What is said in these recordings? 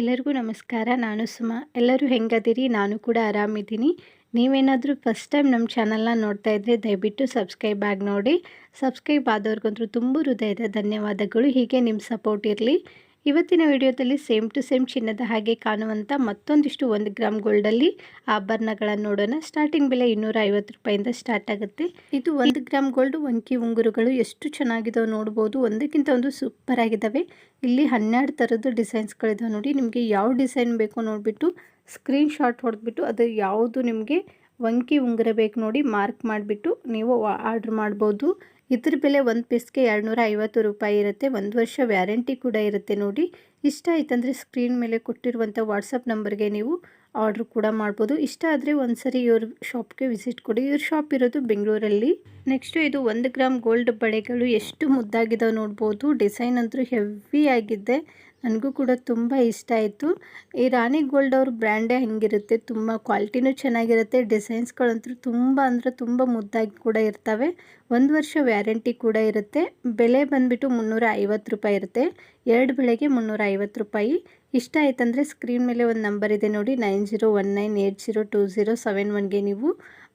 ಎಲ್ಲರಿಗೂ ನಮಸ್ಕಾರ, ನಾನು ಸುಮಾ. ಎಲ್ಲರೂ ಹೆಂಗದಿರಿ? ನಾನು ಕೂಡ ಆರಾಮಿದ್ದೀನಿ. ನೀವೇನಾದರೂ ಫಸ್ಟ್ ಟೈಮ್ ನಮ್ಮ ಚಾನಲ್ನ ನೋಡ್ತಾ ಇದ್ದರೆ ದಯವಿಟ್ಟು ಸಬ್ಸ್ಕ್ರೈಬ್ ಆಗಿ ನೋಡಿ. ಸಬ್ಸ್ಕ್ರೈಬ್ ಆದವ್ರಿಗಂತೂ ತುಂಬ ಹೃದಯದ ಧನ್ಯವಾದಗಳು. ಹೀಗೆ ನಿಮ್ಮ ಸಪೋರ್ಟ್ ಇರಲಿ. ಇವತ್ತಿನ ವಿಡಿಯೋದಲ್ಲಿ ಸೇಮ್ ಟು ಸೇಮ್ ಚಿನ್ನದ ಹಾಗೆ ಕಾಣುವಂಥ ಮತ್ತೊಂದಿಷ್ಟು ಒಂದು ಗ್ರಾಮ್ ಗೋಲ್ಡಲ್ಲಿ ಆಭರಣಗಳನ್ನು ನೋಡೋಣ. ಸ್ಟಾರ್ಟಿಂಗ್ ಬೆಲೆ ಇನ್ನೂರ ಐವತ್ತು ರೂಪಾಯಿಂದ ಸ್ಟಾರ್ಟ್ ಆಗುತ್ತೆ. ಇದು ಒಂದು ಗ್ರಾಮ್ ಗೋಲ್ಡ್ ಒಂಕಿ ಉಂಗುರುಗಳು ಎಷ್ಟು ಚೆನ್ನಾಗಿದಾವೆ ನೋಡ್ಬೋದು. ಒಂದಕ್ಕಿಂತ ಒಂದು ಸೂಪರ್ ಆಗಿದ್ದಾವೆ ಇಲ್ಲಿ ಹನ್ನೆರಡು ಥರದ್ದು ಡಿಸೈನ್ಸ್ಗಳಿದಾವೆ ನೋಡಿ. ನಿಮಗೆ ಯಾವ ಡಿಸೈನ್ ಬೇಕೋ ನೋಡಿಬಿಟ್ಟು ಸ್ಕ್ರೀನ್ ಶಾಟ್ ಹೊಡೆದ್ಬಿಟ್ಟು ಅದು ಯಾವುದು ನಿಮಗೆ ಒಂಕಿ ಉಂಗುರ ಬೇಕು ನೋಡಿ ಮಾರ್ಕ್ ಮಾಡಿಬಿಟ್ಟು ನೀವು ಆರ್ಡ್ರ್ ಮಾಡ್ಬೋದು. ಇದ್ರ ಬೆಲೆ ಒಂದು ಪೀಸ್ಗೆ ಎರಡುನೂರ ಐವತ್ತು ರೂಪಾಯಿ ಇರುತ್ತೆ. ಒಂದು ವರ್ಷ ವ್ಯಾರಂಟಿ ಕೂಡ ಇರುತ್ತೆ ನೋಡಿ. ಇಷ್ಟ ಆಯ್ತಂದರೆ ಸ್ಕ್ರೀನ್ ಮೇಲೆ ಕೊಟ್ಟಿರುವಂಥ ವಾಟ್ಸಪ್ ನಂಬರ್ಗೆ ನೀವು ಆರ್ಡ್ರ್ ಕೂಡ ಮಾಡ್ಬೋದು. ಇಷ್ಟ ಆದರೆ ಒಂದು ಸರಿ ಇವ್ರ ಶಾಪ್ಗೆ ವಿಸಿಟ್ ಕೊಡಿ. ಇವ್ರ ಶಾಪ್ ಇರೋದು ಬೆಂಗಳೂರಲ್ಲಿ. ನೆಕ್ಸ್ಟು ಇದು ಒಂದು ಗ್ರಾಮ್ ಗೋಲ್ಡ್ ಬಳೆಗಳು ಎಷ್ಟು ಮುದ್ದಾಗಿದ್ದಾವೆ ನೋಡ್ಬೋದು. ಡಿಸೈನ್ ಅಂತೂ ಹೆವಿ ಆಗಿದೆ ನನಗೂ ಕೂಡ ತುಂಬ ಇಷ್ಟ ಆಯಿತು. ಈ ರಾಣಿ ಗೋಲ್ಡ್ ಅವ್ರ ಬ್ರ್ಯಾಂಡೇ ಹಂಗಿರುತ್ತೆ. ತುಂಬ ಕ್ವಾಲಿಟಿನೂ ಚೆನ್ನಾಗಿರುತ್ತೆ. ಡಿಸೈನ್ಸ್ಗಳಂತೂ ತುಂಬ ಅಂದರೆ ತುಂಬ ಮುದ್ದಾಗಿ ಕೂಡ ಇರ್ತವೆ. ಒಂದು ವರ್ಷ ವ್ಯಾರಂಟಿ ಕೂಡ ಇರುತ್ತೆ. ಬೆಲೆ ಬಂದುಬಿಟ್ಟು ಮುನ್ನೂರ ರೂಪಾಯಿ ಇರುತ್ತೆ. ಎರಡು ಬೆಳೆಗೆ ಮುನ್ನೂರ ಐವತ್ತು ರೂಪಾಯಿ. ಇಷ್ಟ ಆಯ್ತಂದರೆ ಸ್ಕ್ರೀನ್ ಮೇಲೆ ಒಂದು ನಂಬರ್ ಇದೆ ನೋಡಿ, nine zero one nine eight zero two zero seven ಒನ್ಗೆ ನೀವು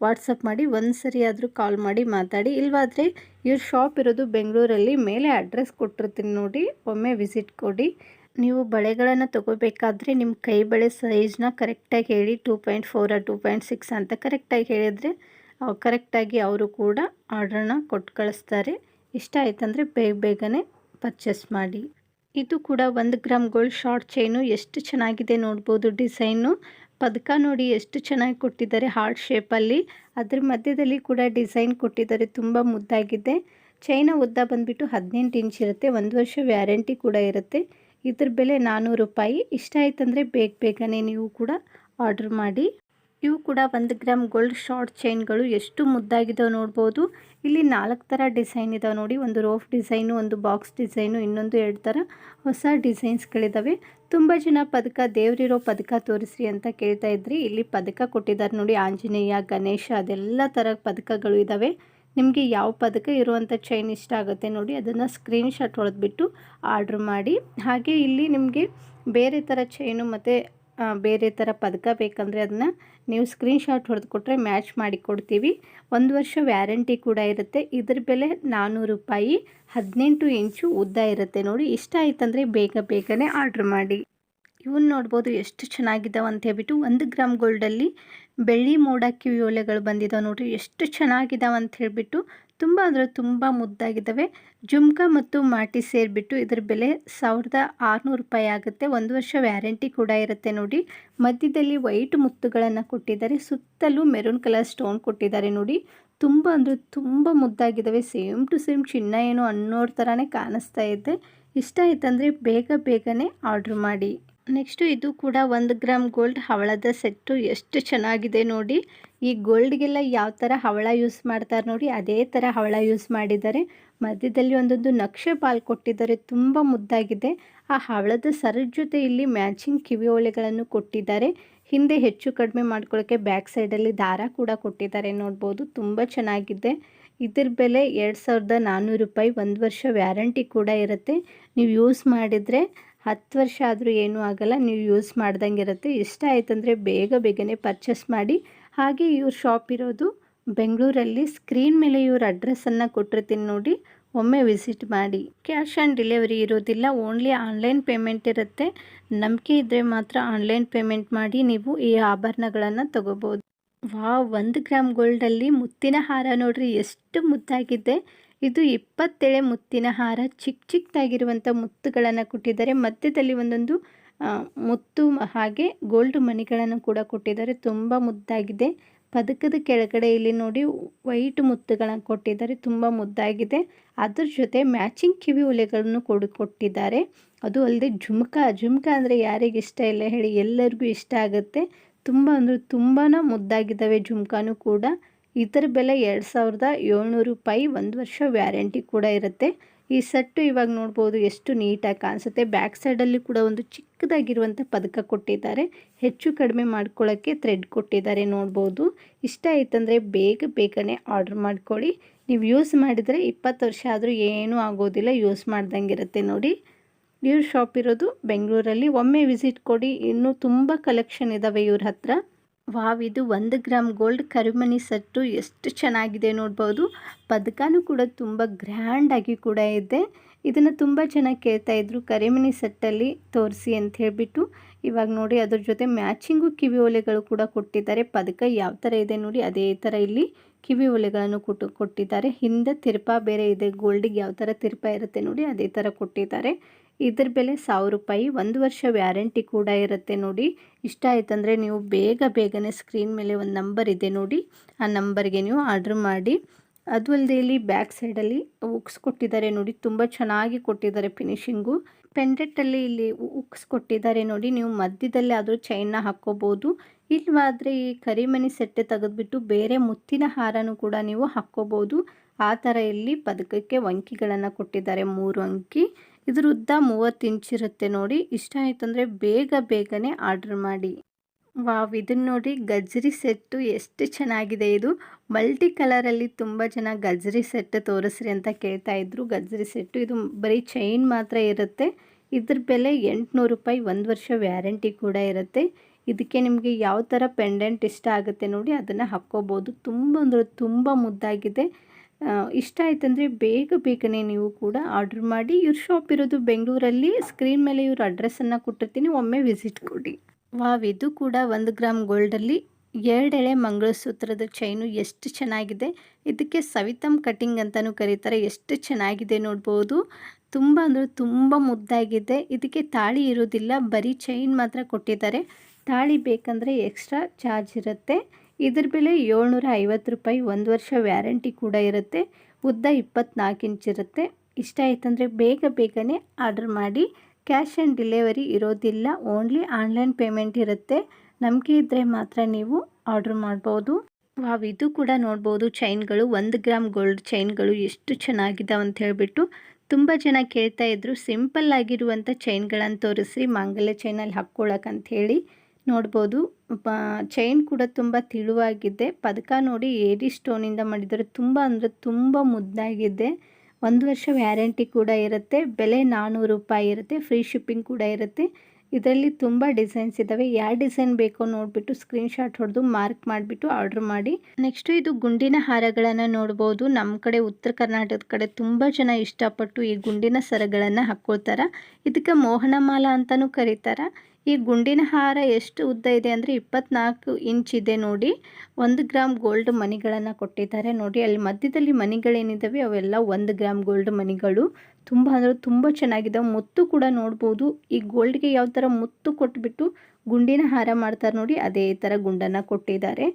ವಾಟ್ಸಪ್ ಮಾಡಿ ಒಂದು ಸರಿ ಆದರೂ ಕಾಲ್ ಮಾಡಿ ಮಾತಾಡಿ. ಇಲ್ವಾದರೆ ಇವ್ರ ಶಾಪ್ ಇರೋದು ಬೆಂಗಳೂರಲ್ಲಿ, ಮೇಲೆ ಅಡ್ರೆಸ್ ಕೊಟ್ಟಿರ್ತೀನಿ ನೋಡಿ, ಒಮ್ಮೆ ವಿಸಿಟ್ ಕೊಡಿ. ನೀವು ಬಳೆಗಳನ್ನು ತೊಗೋಬೇಕಾದ್ರೆ ನಿಮ್ಮ ಕೈ ಬಳೆ ಸೈಜ್ನ ಕರೆಕ್ಟಾಗಿ ಹೇಳಿ two point four two point six ಅಂತ ಕರೆಕ್ಟಾಗಿ ಹೇಳಿದರೆ ಕರೆಕ್ಟಾಗಿ ಅವರು ಕೂಡ ಆರ್ಡ್ರನ್ನ ಕೊಟ್ಟು ಕಳಿಸ್ತಾರೆ. ಇಷ್ಟ ಆಯ್ತಂದರೆ ಬೇಗ ಬೇಗನೆ ಪರ್ಚೇಸ್ ಮಾಡಿ. ಇದು ಕೂಡ ಒಂದು ಗ್ರಾಮ್ ಗೋಲ್ಡ್ ಶಾರ್ಟ್ ಚೈನು. ಎಷ್ಟು ಚೆನ್ನಾಗಿದೆ ನೋಡ್ಬೋದು ಡಿಸೈನು. ಪದಕ ನೋಡಿ ಎಷ್ಟು ಚೆನ್ನಾಗಿ ಕೊಟ್ಟಿದ್ದಾರೆ ಹಾರ್ಟ್ ಶೇಪಲ್ಲಿ. ಅದ್ರ ಮಧ್ಯದಲ್ಲಿ ಕೂಡ ಡಿಸೈನ್ ಕೊಟ್ಟಿದ್ದಾರೆ, ತುಂಬ ಮುದ್ದಾಗಿದೆ. ಚೈನ ಉದ್ದ ಬಂದುಬಿಟ್ಟು ಹದಿನೆಂಟು ಇಂಚ್ ಇರುತ್ತೆ, ಒಂದು ವರ್ಷ ವ್ಯಾರಂಟಿ ಕೂಡ ಇರುತ್ತೆ. ಇದ್ರ ಬೆಲೆ ನಾನ್ನೂರು ರೂಪಾಯಿ. ಇಷ್ಟ ಆಯ್ತಂದರೆ ಬೇಗ ಬೇಗನೆ ನೀವು ಕೂಡ ಆರ್ಡ್ರ್ ಮಾಡಿ. ಇವು ಕೂಡ ಒಂದು ಗ್ರಾಮ್ ಗೋಲ್ಡ್ ಶಾರ್ಟ್ ಚೈನ್ಗಳು. ಎಷ್ಟು ಮುದ್ದಾಗಿದ್ದಾವೆ ನೋಡ್ಬೋದು. ಇಲ್ಲಿ ನಾಲ್ಕು ಥರ ಡಿಸೈನ್ ಇದಾವೆ ನೋಡಿ. ಒಂದು ರೋಫ್ ಡಿಸೈನು, ಒಂದು ಬಾಕ್ಸ್ ಡಿಸೈನು, ಇನ್ನೊಂದು ಎರಡು ಥರ ಹೊಸ ಡಿಸೈನ್ಸ್ಗಳಿದ್ದಾವೆ ತುಂಬ ಜನ ಪದಕ, ದೇವರಿರೋ ಪದಕ ತೋರಿಸ್ರಿ ಅಂತ ಕೇಳ್ತಾ ಇದ್ರಿ. ಇಲ್ಲಿ ಪದಕ ಕೊಟ್ಟಿದ್ದಾರೆ ನೋಡಿ ಆಂಜನೇಯ, ಗಣೇಶ, ಅದೆಲ್ಲ ಥರ ಪದಕಗಳು ಇದ್ದಾವೆ ನಿಮಗೆ ಯಾವ ಪದಕ ಇರುವಂಥ ಚೈನ್ ಇಷ್ಟ ಆಗುತ್ತೆ ನೋಡಿ, ಅದನ್ನು ಸ್ಕ್ರೀನ್ ಶಾಟ್ ಹೊಡೆದ್ಬಿಟ್ಟು ಆರ್ಡ್ರ್ ಮಾಡಿ. ಹಾಗೆ ಇಲ್ಲಿ ನಿಮಗೆ ಬೇರೆ ಥರ ಚೈನು ಮತ್ತು ಬೇರೆ ಥರ ಪದಕ ಬೇಕಂದರೆ ಅದನ್ನ ನೀವು ಸ್ಕ್ರೀನ್ಶಾಟ್ ಹೊಡೆದು ಕೊಟ್ಟರೆ ಮ್ಯಾಚ್ ಮಾಡಿ ಕೊಡ್ತೀವಿ ಒಂದು ವರ್ಷ ವ್ಯಾರಂಟಿ ಕೂಡ ಇರುತ್ತೆ. ಇದ್ರ ಬೆಲೆ ನಾನ್ನೂರು ರೂಪಾಯಿ, ಹದಿನೆಂಟು ಇಂಚು ಉದ್ದ ಇರುತ್ತೆ ನೋಡಿ. ಇಷ್ಟ ಆಯ್ತಂದರೆ ಬೇಗ ಬೇಗನೆ ಆರ್ಡ್ರ್ ಮಾಡಿ. ಇವನ್ನ ನೋಡ್ಬೋದು ಎಷ್ಟು ಚೆನ್ನಾಗಿದ್ದಾವೆ ಅಂತ ಹೇಳ್ಬಿಟ್ಟು ಒಂದು ಗ್ರಾಮ್ ಗೋಲ್ಡಲ್ಲಿ ಬೆಳ್ಳಿ ಮೋಡ ಕಿವಿಯೋಲೆಗಳು ಬಂದಿದ್ದಾವೆ ನೋಡಿರಿ. ಎಷ್ಟು ಚೆನ್ನಾಗಿದ್ದಾವೆ ಅಂತ ಹೇಳಿಬಿಟ್ಟು ತುಂಬ ಅಂದರೆ ತುಂಬ ಮುದ್ದಾಗಿದ್ದಾವೆ. ಜುಮ್ಕಾ ಮತ್ತು ಮಾಟಿ ಸೇರಿಬಿಟ್ಟು ಇದರ ಬೆಲೆ ಸಾವಿರದ ಆರುನೂರು ರೂಪಾಯಿ ಆಗುತ್ತೆ. ಒಂದು ವರ್ಷ ವ್ಯಾರಂಟಿ ಕೂಡ ಇರುತ್ತೆ ನೋಡಿ. ಮಧ್ಯದಲ್ಲಿ ವೈಟ್ ಮುತ್ತುಗಳನ್ನು ಕೊಟ್ಟಿದ್ದಾರೆ. ಸುತ್ತಲೂ ಮೆರೂನ್ ಕಲರ್ ಸ್ಟೋನ್ ಕೊಟ್ಟಿದ್ದಾರೆ ನೋಡಿ. ತುಂಬ ಅಂದರೆ ತುಂಬ ಮುದ್ದಾಗಿದ್ದಾವೆ. ಸೇಮ್ ಟು ಸೇಮ್ ಚಿನ್ನ ಏನು ಅನ್ನೋರ ಥರನೇ ಕಾಣಿಸ್ತಾ ಇದೆ. ಇಷ್ಟ ಆಯ್ತಂದರೆ ಬೇಗ ಬೇಗನೆ ಆರ್ಡ್ರ್ ಮಾಡಿ. ನೆಕ್ಸ್ಟು ಇದು ಕೂಡ ಒಂದು ಗ್ರಾಮ್ ಗೋಲ್ಡ್ ಹವಳದ ಸೆಟ್ಟು. ಎಷ್ಟು ಚೆನ್ನಾಗಿದೆ ನೋಡಿ. ಈ ಗೋಲ್ಡ್ಗೆಲ್ಲ ಯಾವ ಥರ ಹವಳ ಯೂಸ್ ಮಾಡ್ತಾರೆ ನೋಡಿ. ಅದೇ ಥರ ಹವಳ ಯೂಸ್ ಮಾಡಿದ್ದಾರೆ. ಮಧ್ಯದಲ್ಲಿ ಒಂದೊಂದು ನಕ್ಷೆ ಪಾಲ್ ಕೊಟ್ಟಿದ್ದಾರೆ. ತುಂಬ ಮುದ್ದಾಗಿದೆ. ಆ ಹವಳದ ಸರ ಜೊತೆ ಇಲ್ಲಿ ಮ್ಯಾಚಿಂಗ್ ಕಿವಿ ಓಲೆಗಳನ್ನು ಕೊಟ್ಟಿದ್ದಾರೆ. ಹಿಂದೆ ಹೆಚ್ಚು ಕಡಿಮೆ ಮಾಡ್ಕೊಳ್ಳೋಕ್ಕೆ ಬ್ಯಾಕ್ ಸೈಡಲ್ಲಿ ದಾರ ಕೂಡ ಕೊಟ್ಟಿದ್ದಾರೆ ನೋಡ್ಬೋದು. ತುಂಬ ಚೆನ್ನಾಗಿದೆ. ಇದ್ರ ಬೆಲೆ ಎರಡು ಸಾವಿರದ ನಾನ್ನೂರು ರೂಪಾಯಿ. ಒಂದು ವರ್ಷ ವ್ಯಾರಂಟಿ ಕೂಡ ಇರುತ್ತೆ. ನೀವು ಯೂಸ್ ಮಾಡಿದರೆ ಹತ್ತು ವರ್ಷ ಆದರೂ ಏನೂ ಆಗಲ್ಲ, ನೀವು ಯೂಸ್ ಮಾಡ್ದಂಗೆ ಇರುತ್ತೆ ಇಷ್ಟ ಆಯ್ತಂದರೆ ಬೇಗ ಬೇಗನೆ ಪರ್ಚೇಸ್ ಮಾಡಿ. ಹಾಗೆ ಇವ್ರ ಶಾಪ್ ಇರೋದು ಬೆಂಗಳೂರಲ್ಲಿ. ಸ್ಕ್ರೀನ್ ಮೇಲೆ ಇವ್ರ ಅಡ್ರೆಸ್ಸನ್ನು ಕೊಟ್ಟಿರ್ತೀನಿ ನೋಡಿ. ಒಮ್ಮೆ ವಿಸಿಟ್ ಮಾಡಿ. ಕ್ಯಾಶ್ ಆನ್ ಡೆಲಿವರಿ ಇರೋದಿಲ್ಲ ಓನ್ಲಿ ಆನ್ಲೈನ್ ಪೇಮೆಂಟ್ ಇರುತ್ತೆ. ನಂಬಿಕೆ ಇದ್ದರೆ ಮಾತ್ರ ಆನ್ಲೈನ್ ಪೇಮೆಂಟ್ ಮಾಡಿ ನೀವು ಈ ಆಭರಣಗಳನ್ನು ತಗೋಬೋದು. ವಾ ಒಂದು ಗ್ರಾಮ್ ಗೋಲ್ಡಲ್ಲಿ ಮುತ್ತಿನ ಹಾರ ನೋಡ್ರಿ, ಎಷ್ಟು ಮುದ್ದಾಗಿದೆ. ಇದು ಇಪ್ಪತ್ತೇಳೆ ಮುತ್ತಿನ ಹಾರ. ಚಿಕ್ಕ ಚಿಕ್ಕದಾಗಿರುವಂಥ ಮುತ್ತುಗಳನ್ನು ಕೊಟ್ಟಿದ್ದಾರೆ. ಮಧ್ಯದಲ್ಲಿ ಒಂದೊಂದು ಮುತ್ತು ಹಾಗೆ ಗೋಲ್ಡ್ ಮಣಿಗಳನ್ನು ಕೂಡ ಕೊಟ್ಟಿದ್ದಾರೆ. ತುಂಬ ಮುದ್ದಾಗಿದೆ. ಪದಕದ ಕೆಳಗಡೆ ಇಲ್ಲಿ ನೋಡಿ ವೈಟ್ ಮುತ್ತುಗಳನ್ನು ಕೊಟ್ಟಿದ್ದಾರೆ. ತುಂಬ ಮುದ್ದಾಗಿದೆ. ಅದ್ರ ಜೊತೆ ಮ್ಯಾಚಿಂಗ್ ಕಿವಿ ಒಲೆಗಳನ್ನು ಕೊಡು, ಕೊಟ್ಟಿದ್ದಾರೆ. ಅದು ಅಲ್ಲದೆ ಜುಮ್ಕಾ ಜುಮ್ಕಾ ಅಂದರೆ ಯಾರಿಗೆ ಇಷ್ಟ ಇಲ್ಲ ಹೇಳಿ ಎಲ್ಲರಿಗೂ ಇಷ್ಟ ಆಗುತ್ತೆ. ತುಂಬ ಅಂದರೆ ತುಂಬಾ ಮುದ್ದಾಗಿದ್ದಾವೆ ಜುಮ್ಕಾನು ಕೂಡ. ಇದರ ಬೆಲೆ ಎರಡು ಸಾವಿರದ ಏಳ್ನೂರು ರೂಪಾಯಿ, ಒಂದು ವರ್ಷ ವ್ಯಾರಂಟಿ ಕೂಡ ಇರುತ್ತೆ. ಈ ಸೆಟ್ಟು ಇವಾಗ ನೋಡ್ಬೋದು ಎಷ್ಟು ನೀಟಾಗಿ ಕಾಣಿಸುತ್ತೆ. ಬ್ಯಾಕ್ ಸೈಡಲ್ಲಿ ಕೂಡ ಒಂದು ಚಿಕ್ಕದಾಗಿರುವಂಥ ಪದಕ ಕೊಟ್ಟಿದ್ದಾರೆ. ಹೆಚ್ಚು ಕಡಿಮೆ ಮಾಡ್ಕೊಳ್ಳೋಕ್ಕೆ ಥ್ರೆಡ್ ಕೊಟ್ಟಿದ್ದಾರೆ ನೋಡ್ಬೋದು. ಇಷ್ಟ ಆಯ್ತಂದರೆ ಬೇಗ ಬೇಗನೆ ಆರ್ಡ್ರ್ ಮಾಡ್ಕೊಳ್ಳಿ. ನೀವು ಯೂಸ್ ಮಾಡಿದರೆ ಇಪ್ಪತ್ತು ವರ್ಷ ಆದರೂ ಏನೂ ಆಗೋದಿಲ್ಲ ಯೂಸ್ ಮಾಡ್ದಂಗೆ ಇರುತ್ತೆ ನೋಡಿ. ಇವ್ರ ಶಾಪ್ ಇರೋದು ಬೆಂಗಳೂರಲ್ಲಿ ಒಮ್ಮೆ ವಿಸಿಟ್ ಕೊಡಿ. ಇನ್ನೂ ತುಂಬ ಕಲೆಕ್ಷನ್ ಇದ್ದಾವೆ ಇವ್ರ ಹತ್ರ. ವಾವ್, ಇದು ಒಂದು ಗ್ರಾಮ್ ಗೋಲ್ಡ್ ಕರಿಮಣಿ ಸೆಟ್ಟು ಎಷ್ಟು ಚೆನ್ನಾಗಿದೆ ನೋಡ್ಬೋದು. ಪದಕನೂ ಕೂಡ ತುಂಬ ಗ್ರ್ಯಾಂಡಾಗಿ ಕೂಡ ಇದೆ. ಇದನ್ನು ತುಂಬ ಚೆನ್ನಾಗಿ ಕೇಳ್ತಾ ಇದ್ರು ಕರಿಮಣಿ ಸೆಟ್ಟಲ್ಲಿ ತೋರಿಸಿ ಅಂತ ಹೇಳಿಬಿಟ್ಟು. ಇವಾಗ ನೋಡಿ ಅದ್ರ ಜೊತೆ ಮ್ಯಾಚಿಂಗು ಕಿವಿ ಒಲೆಗಳು ಕೂಡ ಕೊಟ್ಟಿದ್ದಾರೆ. ಪದಕ ಯಾವ ಥರ ಇದೆ ನೋಡಿ, ಅದೇ ಥರ ಇಲ್ಲಿ ಕಿವಿ ಒಲೆಗಳನ್ನು ಕೊಟ್ಟು ಕೊಟ್ಟಿದ್ದಾರೆ. ಹಿಂದೆ ತಿರ್ಪ ಬೇರೆ ಇದೆ. ಗೋಲ್ಡಿಗೆ ಯಾವ ಥರ ತಿರ್ಪ ಇರುತ್ತೆ ನೋಡಿ, ಅದೇ ಥರ ಕೊಟ್ಟಿದ್ದಾರೆ. ಇದ್ರ ಬೆಲೆ ಸಾವಿರ ರೂಪಾಯಿ. ಒಂದು ವರ್ಷ ವ್ಯಾರಂಟಿ ಕೂಡ ಇರುತ್ತೆ ನೋಡಿ. ಇಷ್ಟ ಆಯ್ತಂದರೆ ನೀವು ಬೇಗ ಬೇಗನೆ ಸ್ಕ್ರೀನ್ ಮೇಲೆ ಒಂದು ನಂಬರ್ ಇದೆ ನೋಡಿ. ಆ ನಂಬರ್ಗೆ ನೀವು ಆರ್ಡ್ರ್ ಮಾಡಿ. ಅದು ಅಲ್ಲದೆ ಇಲ್ಲಿ ಬ್ಯಾಕ್ ಸೈಡಲ್ಲಿ ಉಕ್ಸ್ ಕೊಟ್ಟಿದ್ದಾರೆ ನೋಡಿ. ತುಂಬ ಚೆನ್ನಾಗಿ ಕೊಟ್ಟಿದ್ದಾರೆ ಫಿನಿಶಿಂಗು ಪೆಂಡೆಂಟಲ್ಲಿ ಇಲ್ಲಿ ಉಕ್ಸ್ ಕೊಟ್ಟಿದ್ದಾರೆ ನೋಡಿ. ನೀವು ಮಧ್ಯದಲ್ಲಿ ಆದರೂ ಚೈನ್ನ ಹಾಕ್ಕೋಬೋದು. ಇಲ್ಲವಾದರೆ ಈ ಕರಿಮಣಿ ಸೆಟ್ಟೆ ತೆಗೆದುಬಿಟ್ಟು ಬೇರೆ ಮುತ್ತಿನ ಹಾರನೂ ಕೂಡ ನೀವು ಹಾಕ್ಕೋಬೋದು. ಆ ಥರ ಇಲ್ಲಿ ಪದಕಕ್ಕೆ ವಂಕಿಗಳನ್ನು ಕೊಟ್ಟಿದ್ದಾರೆ ಮೂರು ಅಂಕಿ. ಇದ್ರ ಉದ್ದ ಮೂವತ್ತು ಇಂಚ್ ಇರುತ್ತೆ ನೋಡಿ. ಇಷ್ಟ ಆಯ್ತು ಅಂದರೆ ಬೇಗ ಬೇಗನೆ ಆರ್ಡ್ರ್ ಮಾಡಿ. ವಾವ್ ಇದನ್ನ ನೋಡಿ ಗಜ್ರಿ ಸೆಟ್ಟು ಎಷ್ಟು ಚೆನ್ನಾಗಿದೆ ಇದು. ಮಲ್ಟಿ ಕಲರಲ್ಲಿ ತುಂಬ ಜನ ಗಜ್ರಿ ಸೆಟ್ ತೋರಿಸ್ರಿ ಅಂತ ಕೇಳ್ತಾ ಇದ್ರು. ಗಜ್ರಿ ಸೆಟ್ಟು ಇದು ಬರೀ ಚೈನ್ ಮಾತ್ರ ಇರುತ್ತೆ. ಇದ್ರ ಬೆಲೆ ಎಂಟುನೂರು ರೂಪಾಯಿ, ಒಂದು ವರ್ಷ ವ್ಯಾರಂಟಿ ಕೂಡ ಇರುತ್ತೆ. ಇದಕ್ಕೆ ನಿಮಗೆ ಯಾವ ಥರ ಪೆಂಡೆಂಟ್ ಇಷ್ಟ ಆಗುತ್ತೆ ನೋಡಿ, ಅದನ್ನು ಹಾಕ್ಕೋಬೋದು. ತುಂಬ ಅಂದರೆ ತುಂಬ ಮುದ್ದಾಗಿದೆ. ಇಷ್ಟ ಆಯ್ತಂದರೆ ಬೇಗ ಬೇಗನೆ ನೀವು ಕೂಡ ಆರ್ಡ್ರ್ ಮಾಡಿ, ಇವ್ರ ಶಾಪ್ ಇರೋದು ಬೆಂಗಳೂರಲ್ಲಿ ಸ್ಕ್ರೀನ್ ಮೇಲೆ ಇವ್ರ ಅಡ್ರೆಸ್ಸನ್ನು ಕೊಟ್ಟಿರ್ತೀನಿ, ಒಮ್ಮೆ ವಿಸಿಟ್ ಕೊಡಿ. ವಾವ್, ಇದು ಕೂಡ ಒಂದು ಗ್ರಾಮ್ ಗೋಲ್ಡಲ್ಲಿ ಎರಡೆಳೆ ಮಂಗಳಸೂತ್ರದ ಚೈನು ಎಷ್ಟು ಚೆನ್ನಾಗಿದೆ. ಇದಕ್ಕೆ ಸವಿತಮ್ ಕಟಿಂಗ್ ಅಂತಲೂ ಕರೀತಾರೆ, ಎಷ್ಟು ಚೆನ್ನಾಗಿದೆ ನೋಡ್ಬೋದು. ತುಂಬ ಅಂದರೆ ತುಂಬ ಮುದ್ದಾಗಿದೆ. ಇದಕ್ಕೆ ತಾಳಿ ಇರೋದಿಲ್ಲ, ಬರೀ ಚೈನ್ ಮಾತ್ರ ಕೊಟ್ಟಿದ್ದಾರೆ. ತಾಳಿ ಬೇಕಂದರೆ ಎಕ್ಸ್ಟ್ರಾ ಚಾರ್ಜ್ ಇರುತ್ತೆ. ಇದ್ರ ಬೆಲೆ ಏಳ್ನೂರ ಐವತ್ತು ರೂಪಾಯಿ ಒಂದು ವರ್ಷ ವ್ಯಾರಂಟಿ ಕೂಡ ಇರುತ್ತೆ. ಉದ್ದ ಇಪ್ಪತ್ನಾಲ್ಕು ಇಂಚ್ ಇರುತ್ತೆ. ಇಷ್ಟ ಆಯ್ತಂದರೆ ಬೇಗ ಬೇಗನೆ ಆರ್ಡರ್ ಮಾಡಿ. ಕ್ಯಾಶ್ ಆ್ಯಂಡ್ ಡೆಲಿವರಿ ಇರೋದಿಲ್ಲ. ಓನ್ಲಿ ಆನ್ಲೈನ್ ಪೇಮೆಂಟ್ ಇರುತ್ತೆ. ನಂಬಿಕೆ ಇದ್ದರೆ ಮಾತ್ರ ನೀವು ಆರ್ಡ್ರ್ ಮಾಡ್ಬೋದು. ವಾವ್, ಇದು ಕೂಡ ನೋಡ್ಬೋದು. ಚೈನ್ಗಳು ಒಂದು ಗ್ರಾಮ್ ಗೋಲ್ಡ್ ಚೈನ್ಗಳು ಎಷ್ಟು ಚೆನ್ನಾಗಿದ್ದಾವೆ ಅಂತ ಹೇಳಿಬಿಟ್ಟು. ತುಂಬ ಜನ ಕೇಳ್ತಾ ಇದ್ರು. ಸಿಂಪಲ್ ಆಗಿರುವಂಥ ಚೈನ್ಗಳನ್ನು ತೋರಿಸಿ ಮಾಂಗಲ್ಯ ಚೈನಲ್ಲಿ ಹಾಕ್ಕೊಳಕ್ಕಂಥೇಳಿ ನೋಡ್ಬೋದು. ಚೈನ್ ಕೂಡ ತುಂಬ ತಿಳುವಾಗಿದೆ. ಪದಕ ನೋಡಿ ಏಡಿ ಸ್ಟೋನಿಂದ ಮಾಡಿದರೆ ತುಂಬ ಅಂದರೆ ತುಂಬ ಮುದ್ದಾಗಿದೆ. ಒಂದು ವರ್ಷ ವ್ಯಾರಂಟಿ ಕೂಡ ಇರುತ್ತೆ. ಬೆಲೆ ನಾನ್ನೂರು ರೂಪಾಯಿ ಇರುತ್ತೆ. ಫ್ರೀ ಶಿಪ್ಪಿಂಗ್ ಕೂಡ ಇರುತ್ತೆ. ಇದರಲ್ಲಿ ತುಂಬ ಡಿಸೈನ್ಸ್ ಇದ್ದಾವೆ ಯಾವ ಡಿಸೈನ್ ಬೇಕೋ ನೋಡಿಬಿಟ್ಟು ಸ್ಕ್ರೀನ್ಶಾಟ್ ಹೊಡೆದು ಮಾರ್ಕ್ ಮಾಡಿಬಿಟ್ಟು ಆರ್ಡರ್ ಮಾಡಿ. ನೆಕ್ಸ್ಟು ಇದು ಗುಂಡಿನ ಹಾರಗಳನ್ನು ನೋಡ್ಬೋದು. ನಮ್ಮ ಕಡೆ ಉತ್ತರ ಕರ್ನಾಟಕದ ಕಡೆ ತುಂಬ ಜನ ಇಷ್ಟಪಟ್ಟು ಈ ಗುಂಡಿನ ಸರಗಳನ್ನು ಹಾಕ್ಕೊಳ್ತಾರೆ ಇದಕ್ಕೆ ಮೋಹನಮಾಲ ಅಂತಲೂ ಕರೀತಾರೆ. ಈ ಗುಂಡಿನ ಹಾರ ಎಷ್ಟು ಉದ್ದ ಇದೆ ಅಂದರೆ ಇಪ್ಪತ್ನಾಲ್ಕು ಇಂಚ್ ಇದೆ ನೋಡಿ. ಒಂದು ಗ್ರಾಮ್ ಗೋಲ್ಡ್ ಮನಿಗಳನ್ನ ಕೊಟ್ಟಿದ್ದಾರೆ ನೋಡಿ. ಅಲ್ಲಿ ಮಧ್ಯದಲ್ಲಿ ಮಣಿಗಳೇನಿದ್ದಾವೆ ಅವೆಲ್ಲ ಒಂದು ಗ್ರಾಮ್ ಗೋಲ್ಡ್ ಮಣಿಗಳು. ತುಂಬ ಅಂದರೆ ತುಂಬ ಚೆನ್ನಾಗಿದೆ. ಮುತ್ತು ಕೂಡ ನೋಡ್ಬೋದು. ಈ ಗೋಲ್ಡ್ಗೆ ಯಾವ ಥರ ಮುತ್ತು ಕೊಟ್ಬಿಟ್ಟು ಗುಂಡಿನ ಹಾರ ಮಾಡ್ತಾರೆ ನೋಡಿ, ಅದೇ ಥರ ಗುಂಡನ್ನು ಕೊಟ್ಟಿದ್ದಾರೆ.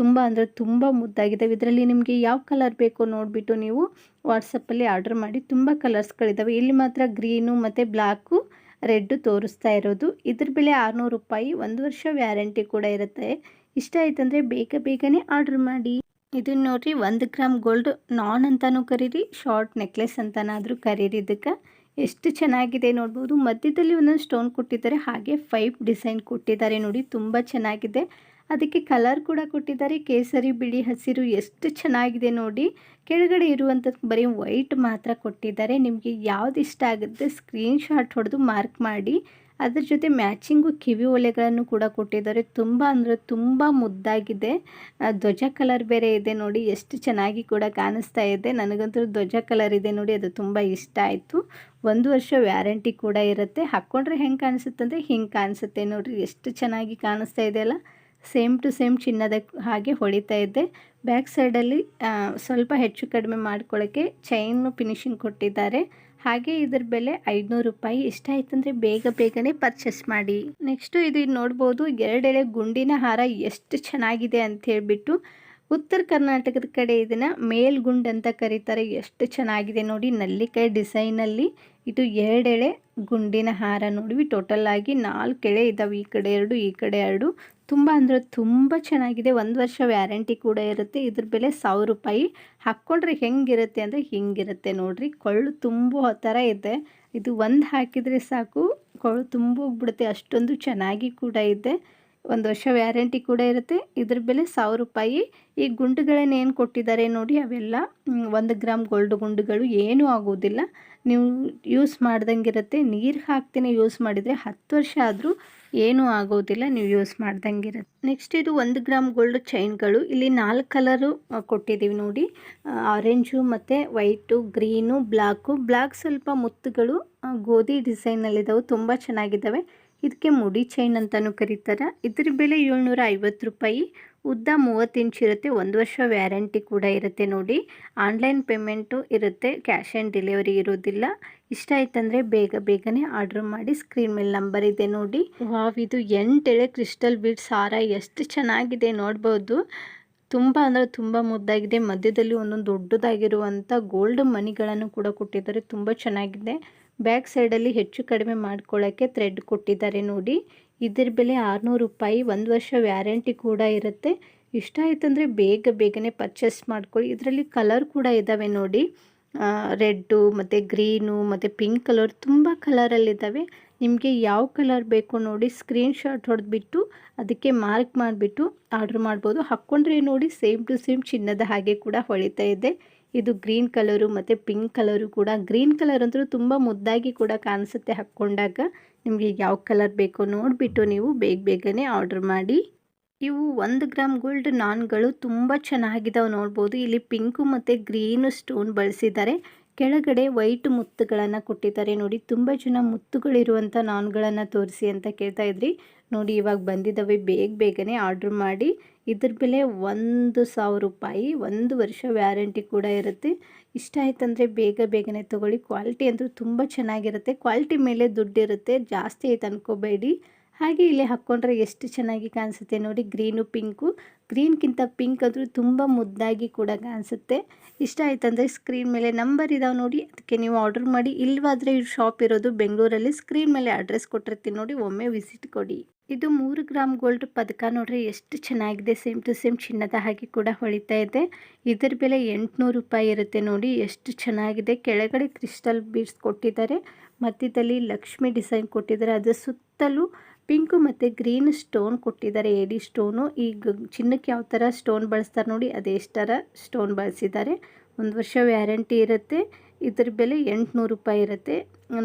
ತುಂಬ ಅಂದರೆ ತುಂಬ ಮುದ್ದಾಗಿದ್ದಾವೆ ಇದರಲ್ಲಿ ನಿಮಗೆ ಯಾವ ಕಲರ್ ಬೇಕೋ ನೋಡಿಬಿಟ್ಟು ನೀವು ವಾಟ್ಸಪ್ಪಲ್ಲಿ ಆರ್ಡ್ರ್ ಮಾಡಿ, ತುಂಬ ಕಲರ್ಸ್ಗಳಿದ್ದಾವೆ ಇಲ್ಲಿ ಮಾತ್ರ ಗ್ರೀನು ಮತ್ತು ಬ್ಲ್ಯಾಕು ರೆಡ್ಡು ತೋರಿಸ್ತಾ ಇರೋದು. ಇದ್ರ ಬೆಲೆ ಆರುನೂರು ರೂಪಾಯಿ. ಒಂದು ವರ್ಷ ವ್ಯಾರಂಟಿ ಕೂಡ ಇರುತ್ತೆ. ಇಷ್ಟ ಆಯ್ತಂದರೆ ಬೇಗ ಬೇಗನೆ ಆರ್ಡ್ರ್ ಮಾಡಿ. ಇದನ್ನ ನೋಡ್ರಿ ಒಂದು ಗ್ರಾಮ್ ಗೋಲ್ಡ್ ನಾನ್ ಅಂತಲೂ ಕರೀರಿ ಶಾರ್ಟ್ ನೆಕ್ಲೆಸ್ ಅಂತನಾದರೂ ಕರೀರಿ ಇದಕ್ಕೆ. ಎಷ್ಟು ಚೆನ್ನಾಗಿದೆ ನೋಡ್ಬೋದು. ಮಧ್ಯದಲ್ಲಿ ಒಂದೊಂದು ಸ್ಟೋನ್ ಕೊಟ್ಟಿದ್ದಾರೆ, ಹಾಗೆ ಫೈವ್ ಡಿಸೈನ್ ಕೊಟ್ಟಿದ್ದಾರೆ ನೋಡಿ, ತುಂಬ ಚೆನ್ನಾಗಿದೆ. ಅದಕ್ಕೆ ಕಲರ್ ಕೂಡ ಕೊಟ್ಟಿದ್ದಾರೆ, ಕೇಸರಿ, ಬಿಳಿ, ಹಸಿರು, ಎಷ್ಟು ಚೆನ್ನಾಗಿದೆ ನೋಡಿ. ಕೆಳಗಡೆ ಇರುವಂಥದ್ದು ಬರೀ ವೈಟ್ ಮಾತ್ರ ಕೊಟ್ಟಿದ್ದಾರೆ. ನಿಮಗೆ ಯಾವ್ದು ಇಷ್ಟ ಆಗುತ್ತೆ ಸ್ಕ್ರೀನ್ಶಾಟ್ ಹೊಡೆದು ಮಾರ್ಕ್ ಮಾಡಿ. ಅದ್ರ ಜೊತೆ ಮ್ಯಾಚಿಂಗು ಕಿವಿ ಒಲೆಗಳನ್ನು ಕೂಡ ಕೊಟ್ಟಿದ್ದಾರೆ. ತುಂಬ ಅಂದರೆ ತುಂಬ ಮುದ್ದಾಗಿದೆ. ಧ್ವಜ ಕಲರ್ ಬೇರೆ ಇದೆ ನೋಡಿ, ಎಷ್ಟು ಚೆನ್ನಾಗಿ ಕೂಡ ಕಾಣಿಸ್ತಾ ಇದೆ. ನನಗಂತೂ ಧ್ವಜ ಕಲರ್ ಇದೆ ನೋಡಿ, ಅದು ತುಂಬ ಇಷ್ಟ ಆಯಿತು. ಒಂದು ವರ್ಷ ವ್ಯಾರಂಟಿ ಕೂಡ ಇರುತ್ತೆ. ಹಾಕ್ಕೊಂಡ್ರೆ ಹೆಂಗೆ ಕಾಣಿಸುತ್ತೆ ಅಂದರೆ ಹಿಂಗೆ ಕಾಣಿಸುತ್ತೆ ನೋಡಿರಿ, ಎಷ್ಟು ಚೆನ್ನಾಗಿ ಕಾಣಿಸ್ತಾ ಇದೆಯಲ್ಲ ಸೇಮ್ ಟು ಸೇಮ್ ಚಿನ್ನದ ಹಾಗೆ ಹೊಳಿತಾ ಇದೆ. ಬ್ಯಾಕ್ ಸೈಡಲ್ಲಿ ಸ್ವಲ್ಪ ಹೆಚ್ಚು ಕಡಿಮೆ ಮಾಡ್ಕೊಳ್ಳೋಕ್ಕೆ ಚೈನು ಫಿನಿಶಿಂಗ್ ಕೊಟ್ಟಿದ್ದಾರೆ. ಹಾಗೆ ಇದರ ಬೆಲೆ ಐದುನೂರು ರೂಪಾಯಿ. ಇಷ್ಟ ಆಯ್ತಂದರೆ ಬೇಗ ಬೇಗನೆ ಪರ್ಚೇಸ್ ಮಾಡಿ. ನೆಕ್ಸ್ಟು ಇದು ನೋಡ್ಬೋದು, ಎರಡೆಳೆ ಗುಂಡಿನ ಹಾರ ಎಷ್ಟು ಚೆನ್ನಾಗಿದೆ ಅಂತ ಹೇಳಿಬಿಟ್ಟು ಉತ್ತರ ಕರ್ನಾಟಕದ ಕಡೆ ಇದನ್ನು ಮೇಲ್ಗುಂಡ್ ಅಂತ ಕರೀತಾರೆ. ಎಷ್ಟು ಚೆನ್ನಾಗಿದೆ ನೋಡಿ, ನಲ್ಲಿಕಾಯಿ ಡಿಸೈನಲ್ಲಿ ಇದು ಎರಡೆಳೆ ಗುಂಡಿನ ಹಾರ ನೋಡಿವಿ. ಟೋಟಲ್ ಆಗಿ ನಾಲ್ಕು ಎಳೆ ಇದ್ದಾವೆ ಈ ಕಡೆ ಎರಡು, ಈ ಕಡೆ ಎರಡು. ತುಂಬ ಅಂದರೆ ತುಂಬ ಚೆನ್ನಾಗಿದೆ. ಒಂದು ವರ್ಷ ವ್ಯಾರಂಟಿ ಕೂಡ ಇರುತ್ತೆ. ಇದ್ರ ಬೆಲೆ ಸಾವಿರ ರೂಪಾಯಿ. ಹಾಕ್ಕೊಂಡ್ರೆ ಹೆಂಗಿರುತ್ತೆ ಅಂದರೆ ಹಿಂಗಿರುತ್ತೆ ನೋಡಿರಿ. ಕೊಳ್ಳು ತುಂಬೋ ಥರ ಇದೆ. ಇದು ಒಂದು ಹಾಕಿದರೆ ಸಾಕು. ಕೊಳ್ಳು ತುಂಬೋಗ್ಬಿಡುತ್ತೆ ಅಷ್ಟೊಂದು ಚೆನ್ನಾಗಿ ಕೂಡ ಇದೆ. ಒಂದು ವರ್ಷ ವ್ಯಾರಂಟಿ ಕೂಡ ಇರುತ್ತೆ. ಇದ್ರ ಬೆಲೆ ಸಾವಿರ ರೂಪಾಯಿ. ಈ ಗುಂಡುಗಳನ್ನೇನು ಕೊಟ್ಟಿದ್ದಾರೆ ನೋಡಿ, ಅವೆಲ್ಲ ಒಂದು ಗ್ರಾಮ್ ಗೋಲ್ಡ್ ಗುಂಡುಗಳು ಏನೂ ಆಗೋದಿಲ್ಲ. ನೀವು ಯೂಸ್ ಮಾಡ್ದಂಗೆ ಇರುತ್ತೆ ನೀರು ಹಾಕ್ತೇನೆ ಯೂಸ್ ಮಾಡಿದರೆ ಹತ್ತು ವರ್ಷ ಆದರೂ ಏನೂ ಆಗೋದಿಲ್ಲ, ನೀವು ಯೂಸ್ ಮಾಡ್ದಂಗೆ ಇರುತ್ತೆ ನೆಕ್ಸ್ಟ್ ಇದು ಒಂದು ಗ್ರಾಮ್ ಗೋಲ್ಡ್ ಚೈನ್ಗಳು ಇಲ್ಲಿ ನಾಲ್ಕು ಕಲರು ಕೊಟ್ಟಿದ್ದೀವಿ ನೋಡಿ. ಆರೆಂಜು ಮತ್ತು ವೈಟು ಗ್ರೀನು ಬ್ಲ್ಯಾಕು ಬ್ಲ್ಯಾಕ್ ಸ್ವಲ್ಪ ಮುತ್ತುಗಳು ಗೋಧಿ ಡಿಸೈನಲ್ಲಿದ್ದಾವೆ ತುಂಬ ಚೆನ್ನಾಗಿದ್ದಾವೆ ಇದಕ್ಕೆ ಮುಡಿ ಚೈನ್ ಅಂತಲೂ ಕರೀತಾರೆ. ಇದ್ರ ಬೆಲೆ ಏಳ್ನೂರ ಐವತ್ತು ರೂಪಾಯಿ. ಉದ್ದ ಮೂವತ್ತು ಇಂಚ್ ಇರುತ್ತೆ. ಒಂದು ವರ್ಷ ವ್ಯಾರಂಟಿ ಕೂಡ ಇರುತ್ತೆ ನೋಡಿ. ಆನ್ಲೈನ್ ಪೇಮೆಂಟು ಇರುತ್ತೆ. ಕ್ಯಾಶ್ ಆ್ಯಂಡ್ ಡೆಲಿವರಿ ಇರೋದಿಲ್ಲ. ಇಷ್ಟ ಆಯ್ತಂದರೆ ಬೇಗ ಬೇಗನೆ ಆರ್ಡ್ರ್ ಮಾಡಿ ಸ್ಕ್ರೀನ್ ಮೇಲೆ ನಂಬರ್ ಇದೆ ನೋಡಿ. ವಾವ್, ಇದು ಎಂಟೆಳೆ ಕ್ರಿಸ್ಟಲ್ ಬೀಡ್ ಸಾರ. ಎಷ್ಟು ಚೆನ್ನಾಗಿದೆ ನೋಡ್ಬೋದು. ತುಂಬ ಅಂದರೆ ತುಂಬ ಮುದ್ದಾಗಿದೆ. ಮಧ್ಯದಲ್ಲಿ ಒಂದೊಂದು ದೊಡ್ಡದಾಗಿರುವಂಥ ಗೋಲ್ಡ್ ಮನಿಗಳನ್ನು ಕೂಡ ಕೊಟ್ಟಿದ್ದಾರೆ. ತುಂಬ ಚೆನ್ನಾಗಿದೆ. ಬ್ಯಾಕ್ ಸೈಡಲ್ಲಿ ಹೆಚ್ಚು ಕಡಿಮೆ ಮಾಡ್ಕೊಳ್ಳೋಕ್ಕೆ ಥ್ರೆಡ್ ಕೊಟ್ಟಿದ್ದಾರೆ ನೋಡಿ. ಇದ್ರ ಬೆಲೆ ಆರುನೂರು ರೂಪಾಯಿ, ಒಂದು ವರ್ಷ ವ್ಯಾರಂಟಿ ಕೂಡ ಇರುತ್ತೆ. ಇಷ್ಟ ಆಯ್ತಂದರೆ ಬೇಗ ಬೇಗನೆ ಪರ್ಚೇಸ್ ಮಾಡ್ಕೊಳ್ಳಿ. ಇದರಲ್ಲಿ ಕಲರ್ ಕೂಡ ಇದ್ದಾವೆ ನೋಡಿ. ರೆಡ್ಡು ಮತ್ತು ಗ್ರೀನು ಮತ್ತು ಪಿಂಕ್ ಕಲರ್ ತುಂಬ ಕಲರಲ್ಲಿದ್ದಾವೆ ನಿಮಗೆ ಯಾವ ಕಲರ್ ಬೇಕು ನೋಡಿ ಸ್ಕ್ರೀನ್ಶಾಟ್ ಹೊಡೆದ್ಬಿಟ್ಟು ಅದಕ್ಕೆ ಮಾರ್ಕ್ ಮಾಡಿಬಿಟ್ಟು ಆರ್ಡ್ರ್ ಮಾಡ್ಬೋದು. ಹಾಕ್ಕೊಂಡ್ರೆ ನೋಡಿ ಸೇಮ್ ಟು ಸೇಮ್ ಚಿನ್ನದ ಹಾಗೆ ಕೂಡ ಹೊಳಿತಾ ಇದೆ. ಇದು ಗ್ರೀನ್ ಕಲರು ಮತ್ತು ಪಿಂಕ್ ಕಲರು ಕೂಡ. ಗ್ರೀನ್ ಕಲರ್ ಅಂತೂ ತುಂಬ ಮುದ್ದಾಗಿ ಕೂಡ ಕಾಣಿಸುತ್ತೆ ಹಾಕ್ಕೊಂಡಾಗ. ನಿಮಗೆ ಯಾವ ಕಲರ್ ಬೇಕೋ ನೋಡಿಬಿಟ್ಟು ನೀವು ಬೇಗ ಬೇಗನೆ ಆರ್ಡರ್ ಮಾಡಿ. ಇವು ಒಂದು ಗ್ರಾಮ್ ಗೋಲ್ಡ್ ನಾನ್ಗಳು ತುಂಬ ಚೆನ್ನಾಗಿದ್ದಾವೆ ನೋಡ್ಬೋದು. ಇಲ್ಲಿ ಪಿಂಕು ಮತ್ತು ಗ್ರೀನು ಸ್ಟೋನ್ ಬಳಸಿದ್ದಾರೆ ಕೆಳಗಡೆ ವೈಟ್ ಮುತ್ತುಗಳನ್ನು ಕೊಟ್ಟಿದ್ದಾರೆ ನೋಡಿ. ತುಂಬ ಜನ ಮುತ್ತುಗಳಿರುವಂಥ ನಾನ್ಗಳನ್ನು ತೋರಿಸಿ ಅಂತ ಕೇಳ್ತಾ ಇದ್ರಿ. ನೋಡಿ ಇವಾಗ ಬಂದಿದ್ದಾವೆ ಬೇಗ ಬೇಗನೆ ಆರ್ಡ್ರ್ ಮಾಡಿ. ಇದ್ರ ಬೆಲೆ ಒಂದು ಸಾವಿರ ರೂಪಾಯಿ, ಒಂದು ವರ್ಷ ವ್ಯಾರಂಟಿ ಕೂಡ ಇರುತ್ತೆ. ಇಷ್ಟ ಆಯ್ತಂದರೆ ಬೇಗ ಬೇಗನೆ ತೊಗೊಳ್ಳಿ. ಕ್ವಾಲಿಟಿ ಅಂತೂ ತುಂಬ ಚೆನ್ನಾಗಿರುತ್ತೆ. ಕ್ವಾಲಿಟಿ ಮೇಲೆ ದುಡ್ಡಿರುತ್ತೆ ಜಾಸ್ತಿ ಆಯ್ತು ಅನ್ಕೋಬೇಡಿ. ಹಾಗೆ ಇಲ್ಲಿ ಹಾಕ್ಕೊಂಡ್ರೆ ಎಷ್ಟು ಚೆನ್ನಾಗಿ ಕಾಣಿಸುತ್ತೆ ನೋಡಿ, ಗ್ರೀನು, ಪಿಂಕು. ಗ್ರೀನ್ಗಿಂತ ಪಿಂಕ್ ಅಂದರೂ ತುಂಬ ಮುದ್ದಾಗಿ ಕೂಡ ಕಾಣಿಸುತ್ತೆ. ಇಷ್ಟ ಆಯ್ತಂದರೆ ಸ್ಕ್ರೀನ್ ಮೇಲೆ ನಂಬರ್ ಇದಾವೆ ನೋಡಿ, ಅದಕ್ಕೆ ನೀವು ಆರ್ಡರ್ ಮಾಡಿ. ಇಲ್ವಾದರೆ ಇವ್ರ ಶಾಪ್ ಇರೋದು ಬೆಂಗಳೂರಲ್ಲಿ. ಸ್ಕ್ರೀನ್ ಮೇಲೆ ಅಡ್ರೆಸ್ ಕೊಟ್ಟಿರ್ತೀನಿ ನೋಡಿ, ಒಮ್ಮೆ ವಿಸಿಟ್ ಕೊಡಿ. ಇದು ಮೂರು ಗ್ರಾಮ್ ಗೋಲ್ಡ್ ಪದಕ ನೋಡ್ರಿ, ಎಷ್ಟು ಚೆನ್ನಾಗಿದೆ ಸೇಮ್ ಟು ಸೇಮ್ ಚಿನ್ನದ ಹಾಗೆ ಕೂಡ ಹೊಳಿತಾ ಇದೆ. ಇದರ ಬೆಲೆ ಎಂಟುನೂರು ರೂಪಾಯಿ ಇರುತ್ತೆ ನೋಡಿ, ಎಷ್ಟು ಚೆನ್ನಾಗಿದೆ. ಕೆಳಗಡೆ ಕ್ರಿಸ್ಟಲ್ ಬೀಡ್ಸ್ ಕೊಟ್ಟಿದ್ದಾರೆ ಮಧ್ಯದಲ್ಲಿ ಲಕ್ಷ್ಮಿ ಡಿಸೈನ್ ಕೊಟ್ಟಿದ್ದಾರೆ. ಅದರ ಸುತ್ತಲೂ ಪಿಂಕು ಮತ್ತು ಗ್ರೀನ್ ಸ್ಟೋನ್ ಕೊಟ್ಟಿದ್ದಾರೆ ಏಡಿ ಸ್ಟೋನು. ಈ ಚಿನ್ನಕ್ಕೆ ಯಾವ ಥರ ಸ್ಟೋನ್ ಬಳಸ್ತಾರೆ ನೋಡಿ, ಅದೇ ಸ್ಟೋನ್ ಬಳಸಿದ್ದಾರೆ. ಒಂದು ವರ್ಷ ವ್ಯಾರಂಟಿ ಇರುತ್ತೆ. ಇದ್ರ ಬೆಲೆ ಎಂಟುನೂರು ರೂಪಾಯಿ ಇರುತ್ತೆ.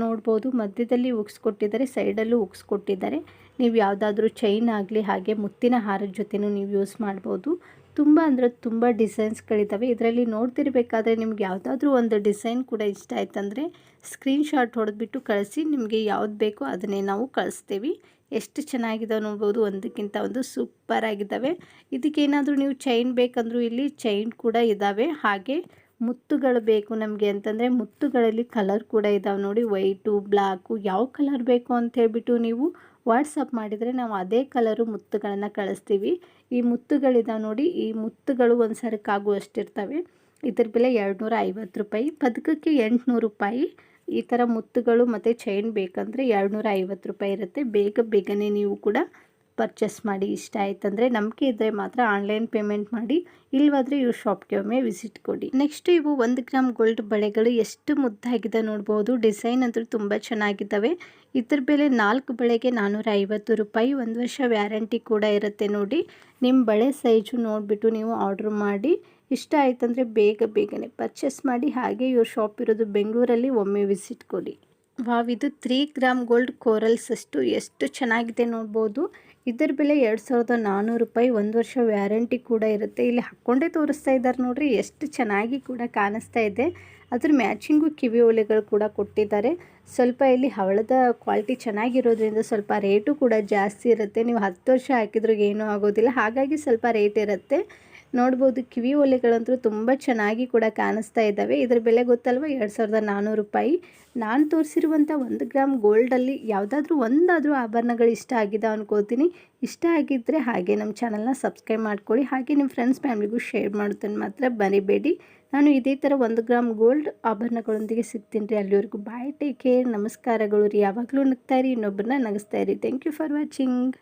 ನೋಡ್ಬೋದು, ಮಧ್ಯದಲ್ಲಿ ಉಕ್ಸ್ ಕೊಟ್ಟಿದ್ದಾರೆ, ಸೈಡಲ್ಲೂ ಉಕ್ಸ್ ಕೊಟ್ಟಿದ್ದಾರೆ. ನೀವು ಯಾವುದಾದ್ರೂ ಚೈನ್ ಆಗಲಿ ಹಾಗೆ ಮುತ್ತಿನ ಹಾರದ ಜೊತೆನೂ ನೀವು ಯೂಸ್ ಮಾಡ್ಬೋದು. ತುಂಬ ಅಂದರೆ ತುಂಬ ಡಿಸೈನ್ಸ್ಗಳಿದ್ದಾವೆ ಇದರಲ್ಲಿ ನೋಡ್ತಿರ್ಬೇಕಾದ್ರೆ ನಿಮ್ಗೆ ಯಾವುದಾದ್ರೂ ಒಂದು ಡಿಸೈನ್ ಕೂಡ ಇಷ್ಟ ಆಯ್ತಂದರೆ ಸ್ಕ್ರೀನ್ಶಾಟ್ ಹೊಡೆದ್ಬಿಟ್ಟು ಕಳಿಸಿ, ನಿಮಗೆ ಯಾವ್ದು ಬೇಕೋ ಅದನ್ನೇ ನಾವು ಕಳಿಸ್ತೀವಿ. ಎಷ್ಟು ಚೆನ್ನಾಗಿದ್ದಾವೆ ನೋಡ್ಬೋದು. ಒಂದಕ್ಕಿಂತ ಒಂದು ಸೂಪರ್ ಆಗಿದ್ದಾವೆ ಇದಕ್ಕೇನಾದರೂ ನೀವು ಚೈನ್ ಬೇಕಂದರೂ ಇಲ್ಲಿ ಚೈನ್ ಕೂಡ ಇದ್ದಾವೆ ಹಾಗೆ ಮುತ್ತುಗಳು ಬೇಕು ನಮಗೆ ಅಂತಂದರೆ ಮುತ್ತುಗಳಲ್ಲಿ ಕಲರ್ ಕೂಡ ಇದ್ದಾವೆ ನೋಡಿ. ವೈಟು ಬ್ಲ್ಯಾಕು ಯಾವ ಕಲರ್ ಬೇಕು ಅಂತ ಹೇಳ್ಬಿಟ್ಟು ನೀವು ವಾಟ್ಸಪ್ ಮಾಡಿದರೆ ನಾವು ಅದೇ ಕಲರು ಮುತ್ತುಗಳನ್ನು ಕಳಿಸ್ತೀವಿ. ಈ ಮುತ್ತುಗಳಿದಾವೆ ನೋಡಿ, ಈ ಮುತ್ತುಗಳು ಒಂದು ಸರಕ್ಕಾಗುವಷ್ಟಿರ್ತವೆ ಇದ್ರ ಬೆಲೆ ಎರಡುನೂರ ಐವತ್ತು ರೂಪಾಯಿ. ಪದಕಕ್ಕೆ ಎಂಟುನೂರು ರೂಪಾಯಿ. ಈ ಥರ ಮುತ್ತುಗಳು ಮತ್ತು ಚೈನ್ ಬೇಕಂದರೆ ಎರಡುನೂರ ರೂಪಾಯಿ ಇರುತ್ತೆ. ಬೇಗ ಬೇಗನೆ ನೀವು ಕೂಡ ಪರ್ಚೇಸ್ ಮಾಡಿ ಇಷ್ಟ ಆಯ್ತಂದರೆ ನಂಬಿಕೆ ಇದ್ದರೆ ಮಾತ್ರ ಆನ್ಲೈನ್ ಪೇಮೆಂಟ್ ಮಾಡಿ ಇಲ್ಲವಾದರೆ ಇವ್ರ ಶಾಪ್ಗೆ ಒಮ್ಮೆ ವಿಸಿಟ್ ಕೊಡಿ. ನೆಕ್ಸ್ಟ್ ಇವು ಒಂದು ಗ್ರಾಮ್ ಗೋಲ್ಡ್ ಬಳೆಗಳು ಎಷ್ಟು ಮುದ್ದಾಗಿದೆ ನೋಡ್ಬೋದು. ಡಿಸೈನ್ ಅಂತೂ ತುಂಬ ಚೆನ್ನಾಗಿದ್ದಾವೆ. ಇದ್ರ ಬೆಲೆ ನಾಲ್ಕು ಬಳೆಗೆ ನಾನ್ನೂರ ಐವತ್ತು ರೂಪಾಯಿ. ಒಂದು ವರ್ಷ ವ್ಯಾರಂಟಿ ಕೂಡ ಇರುತ್ತೆ ನೋಡಿ. ನಿಮ್ಮ ಬಳೆ ಸೈಜು ನೋಡಿಬಿಟ್ಟು ನೀವು ಆರ್ಡ್ರ್ ಮಾಡಿ. ಇಷ್ಟ ಆಯ್ತಂದರೆ ಬೇಗ ಬೇಗನೆ ಪರ್ಚೇಸ್ ಮಾಡಿ. ಹಾಗೆ ಇವ್ರ ಶಾಪ್ ಇರೋದು ಬೆಂಗಳೂರಲ್ಲಿ ಒಮ್ಮೆ ವಿಸಿಟ್ ಕೊಡಿ. ವಾವ್, ಇದು ತ್ರೀ ಗ್ರಾಮ್ ಗೋಲ್ಡ್ ಕೋರಲ್ಸ್ ಅಷ್ಟು, ಎಷ್ಟು ಚೆನ್ನಾಗಿದೆ ನೋಡ್ಬೋದು. ಇದರ ಬೆಲೆ ಎರಡು ಸಾವಿರದ ನಾನ್ನೂರು ರೂಪಾಯಿ, ಒಂದು ವರ್ಷ ವ್ಯಾರಂಟಿ ಕೂಡ ಇರುತ್ತೆ. ಇಲ್ಲಿ ಹಾಕ್ಕೊಂಡೇ ತೋರಿಸ್ತಾ ಇದ್ದಾರೆ ನೋಡ್ರಿ, ಎಷ್ಟು ಚೆನ್ನಾಗಿ ಕೂಡ ಕಾಣಿಸ್ತಾ ಇದೆ. ಅದ್ರ ಮ್ಯಾಚಿಂಗು ಕಿವಿ ಒಲೆಗಳು ಕೂಡ ಕೊಟ್ಟಿದ್ದಾರೆ. ಸ್ವಲ್ಪ ಇಲ್ಲಿ ಹವಳದ ಕ್ವಾಲಿಟಿ ಚೆನ್ನಾಗಿರೋದ್ರಿಂದ ಸ್ವಲ್ಪ ರೇಟು ಕೂಡ ಜಾಸ್ತಿ ಇರುತ್ತೆ. ನೀವು ಹತ್ತು ವರ್ಷ ಹಾಕಿದ್ರೂ ಏನೂ ಆಗೋದಿಲ್ಲ. ಹಾಗಾಗಿ ಸ್ವಲ್ಪ ರೇಟ್ ಇರುತ್ತೆ. ನೋಡ್ಬೋದು ಕಿವಿ ಓಲೆಗಳಂತೂ ತುಂಬ ಚೆನ್ನಾಗಿ ಕೂಡ ಕಾಣಿಸ್ತಾ ಇದ್ದಾವೆ. ಇದರ ಬೆಲೆ ಗೊತ್ತಲ್ವ? ಎರಡು ಸಾವಿರದ ನಾನ್ನೂರು ರೂಪಾಯಿ. ನಾನು ತೋರಿಸಿರುವಂಥ ಒಂದು ಗ್ರಾಮ್ ಗೋಲ್ಡಲ್ಲಿ ಯಾವುದಾದ್ರೂ ಒಂದಾದರೂ ಆಭರಣಗಳು ಇಷ್ಟ ಆಗಿದೆ ಅನ್ಕೋತೀನಿ. ಇಷ್ಟ ಆಗಿದ್ದರೆ ಹಾಗೆ ನಮ್ಮ ಚಾನಲ್ನ ಸಬ್ಸ್ಕ್ರೈಬ್ ಮಾಡ್ಕೊಳ್ಳಿ. ಹಾಗೆ ನಿಮ್ಮ ಫ್ರೆಂಡ್ಸ್ ಫ್ಯಾಮಿಲಿಗೂ ಶೇರ್ ಮಾಡ್ತೇನೆ ಮಾತ್ರ ಬರಿಬೇಡಿ ನಾನು ಇದೇ ಥರ ಒಂದು ಗ್ರಾಮ್ ಗೋಲ್ಡ್ ಆಭರಣಗಳೊಂದಿಗೆ ಸಿಗ್ತೀನಿ ರೀ ಅಲ್ಲಿವರೆಗೂ. ಬಾಯ್ ಟೇಕ್ ಕೇರ್ ನಮಸ್ಕಾರಗಳು ರೀ. ಯಾವಾಗಲೂ ನಗ್ತಾ ಇರಿ. ಇನ್ನೊಬ್ಬರನ್ನ ನಗಿಸ್ತಾ ಇರಿ. Thank you for watching